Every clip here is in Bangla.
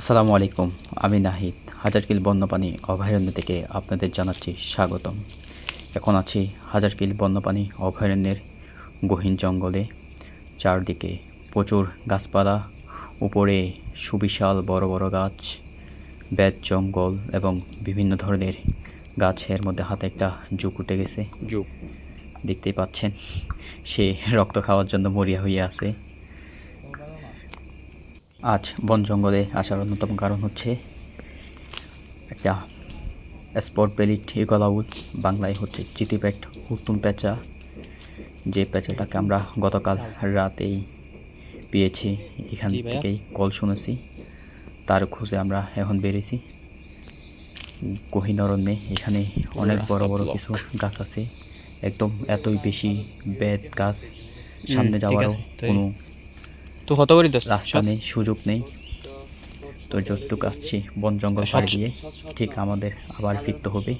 আসসালামু আলাইকুম আমি নাহিদ হাজারকিল বন্যপ্রাণী অভয়ারণ্য থেকে আপনাদের জানাচ্ছি স্বাগতম। এখন আছি হাজারকিল বন্যপ্রাণী অভয়ারণ্যের গহীন জঙ্গলে। চারদিকে প্রচুর গাছপালা উপরে সুবিশাল বড় বড় গাছ বেত জঙ্গল এবং বিভিন্ন ধরনের গাছের মধ্যে হাতে একটা জুক উঠে গেছে। যুগ। দেখতেই পাচ্ছেন সে রক্ত খাওয়ার জন্য মরিয়া হয়ে আছে। আজ বন জঙ্গলে আসার অন্যতম কারণ হচ্ছে একটা স্পট বেলিট ইগলাউল বাংলায় হচ্ছে চিতিপেট হুতুম পেঁচা যে প্যাঁচাটাকে আমরা গতকাল রাতেই পেয়েছি এখান থেকেই কল শুনেছি। তার খোঁজে আমরা এখন বেরিয়েছি। গহীন অরণ্যে এখানে অনেক বড় বড় কিছু গাছ আছে। একদম এতই বেশি বেত গাছ। সামনে যাওয়ারও কোনো তো কত করে দোস্ত রাস্তা নেই সুযোগ নেই। তো যতটুকু আসছি বন জঙ্গল পাড়ি। দিয়ে ঠিক আমাদের আবার ফিরতে হবে।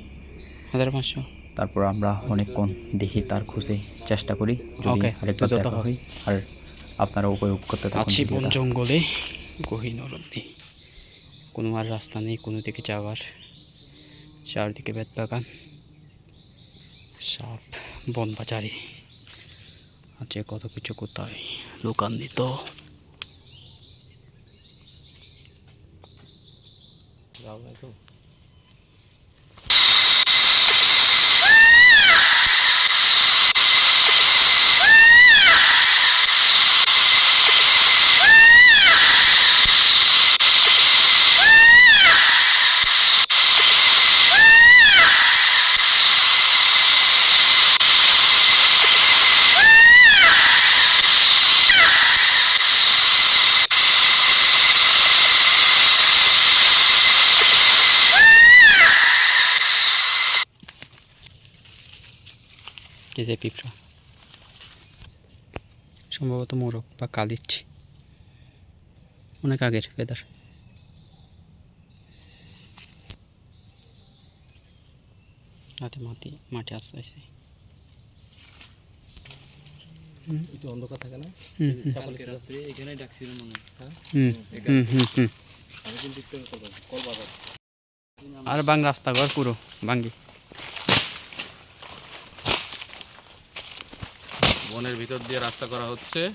হাজার পাঁচশো। তারপর আমরা অনেকক্ষণ দেখি তার খুঁজে চেষ্টা করি যদি দেখা হয়। আর আপনারা উপভোগ করতে আছি বন জঙ্গলে গহীন অরণ্যে। কোনো আর রাস্তা নেই কোনো দিকে যাওয়ার। চারদিকে বেত বাগান। সাপ বন বাজারে আছে কত কিছু কোথায়? লোকান্বিত কি যে পিঁপড়া। সম্ভবত মোরগ বা কালিচ অনেক আগের ফেদার রাতে মাটি মাটি আসছে একটু অন্ধকার থাকে না? হুম হুম। কালকে রাত্রে এখানে ডাকছিল মনে হয়। হ্যাঁ? বাজার। আর বাং রাস্তা ঘর পুরো বাঙ্গি। বনের ভিতর দিয়ে রাস্তা করা হচ্ছে।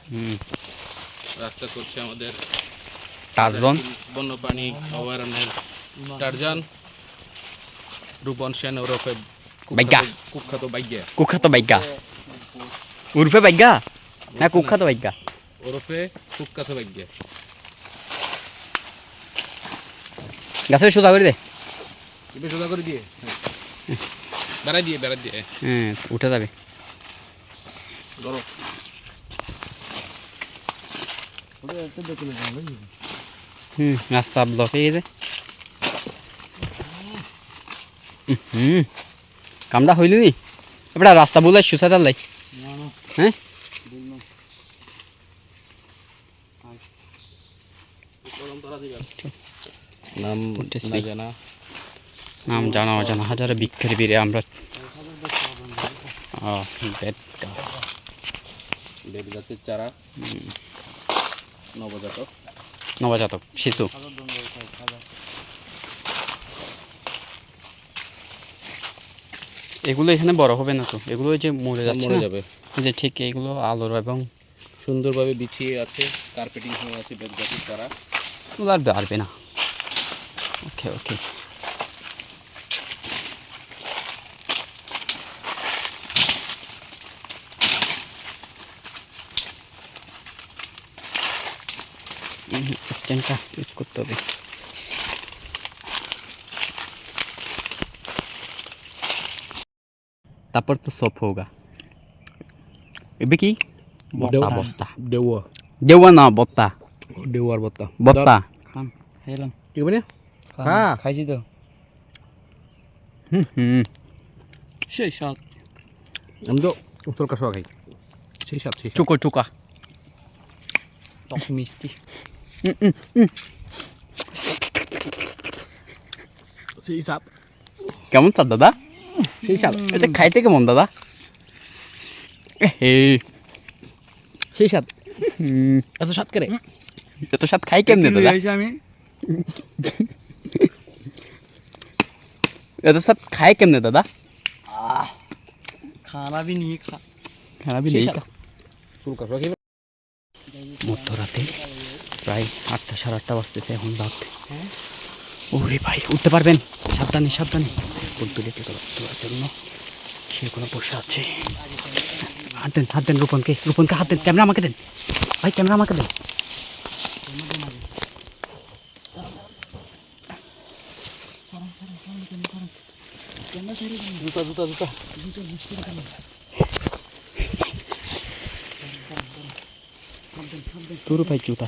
রাস্তা করছে আমাদের টারজন। বন্যপ্রাণী অভয়ারণ্যের টারজান। রূপন সেন ওরফে কুখ্যাত- বাইগা। কুখ্যাত বাইগা। কুখ্যাত বাইগা। উর্ফে বাইগা? হ্যাঁ কুখ্যাত বাইগা। ওরফে কুখ্যাত বাইগা। গাছে সোজা করে দে। সোজা করে দিয়ে। হ্যাঁ। বেড়াই দিয়ে বেড়াই দিয়ে। হ্যাঁ উঠে যাবে। ধরো। হুম রাস্তা ব্লক হয়ে গেছে। হুম কামটা হইলি নি? এবার রাস্তা বলে সুসা লাই। হ্যাঁ? নাম জানা। নাম জানা অজানা হাজারে বৃক্ষের বীরে আমরা গাছ বেল গাছের চারা। নবজাতক। নবজাতক শিশু। এগুলো এখানে বড় হবে না তো? এগুলো যে মরে যাচ্ছে মরে যাবে। যে ঠিক এগুলো আলোর এবং সুন্দরভাবে বিছিয়ে আছে কার্পেটিং হয়ে আছে বেল গাছের চারা। আর বাড়বে না। ওকে ওকে স্ট্যান্ডটা ইউজ করতে হবে। তারপর তো সব হোগা এবে কি? বত্তা বত্তা। দেওয়া। দেওয়া না বত্তা। দেওয়ার বত্তা। বত্তা। খান খাইলাম কি মানে হ্যাঁ খাইছি তো। হুম হুম। সেই স্বাদ। আমি তো উত্তর কাশোয়া খাই। সেই স্বাদ সেই। চুকো চুকা। টক মিষ্টি। সেই স্বাদ। কেমন চার দাদা? সেই স্বাদ। এটা খাইতে কেমন দাদা? হে সেই স্বাদ। এত স্বাদ করে? এত স্বাদ খাই কেমনে দাদা? আমি। এটা সব খায় কেমনে দাদা? খানা বি নিয়ে খা। খানা বি নেই চুল কাটা মধ্যরাতে প্রায় আটটা সাড়ে আটটা বাজতেছে এখন রাত। ওরে ভাই উঠতে পারবেন? সাবধানে সাবধানে। স্কুল তুলে তোলার জন্য। সে কোনো বসে আছে। হাত দেন হাত দেন রূপনকে। রূপনকে হাত দেন ক্যামেরা আমাকে দেন। ভাই ক্যামেরা আমাকে দেন। জুতা জুতা জুতা। তোর ভাই জুতা।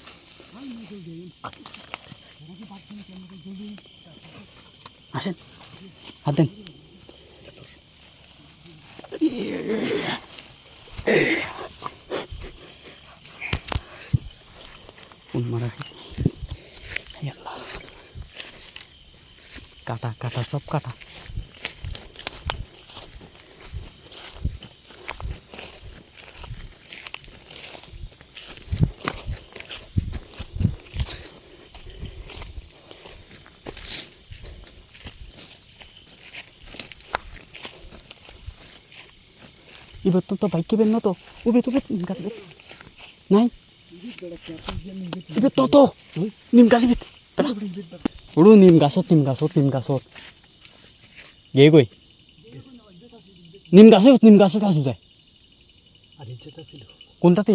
আসেন। হাত দেন। ফোন মারা খাইছি কাটা কাটা সব কাটা এবার তো তো বাইক কেবেন না তো উবে তো নিম গাছ বেত নাই এবার তো তো নিম গাছ বেত উড়ু নিম গাছত নিম গাছত নিম গাছত গে গই নিম গাছে নিম গাছত আসু যায় কোনটাতে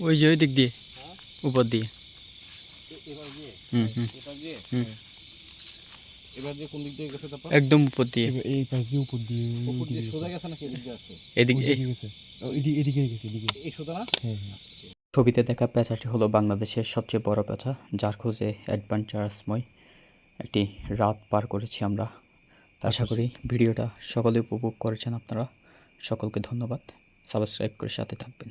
ওই যে ওই দিক দিয়ে উপর দিয়ে হুম হুম হুম। এবার যে কোন দিক দিয়ে গেছে তারপর? একদম উপর দিয়ে। এই পাশ দিয়ে উপর দিয়ে উপর দিয়ে সোজা গেছে। নাকি এদিক দিয়ে এদিকে। গেছে। এদিকে এদিকে গেছে এদিকে। এই সোজা না? হ্যাঁ হ্যাঁ। ছবিতে দেখা পেঁচাটি হলো বাংলাদেশের সবচেয়ে বড় পেঁচা যার খোঁজে অ্যাডভেঞ্চারাসময় একটি রাত পার করেছি আমরা। আশা করি ভিডিওটা সকলে উপভোগ করেছেন আপনারা। সকলকে ধন্যবাদ। সাবস্ক্রাইব করে সাথে থাকবেন।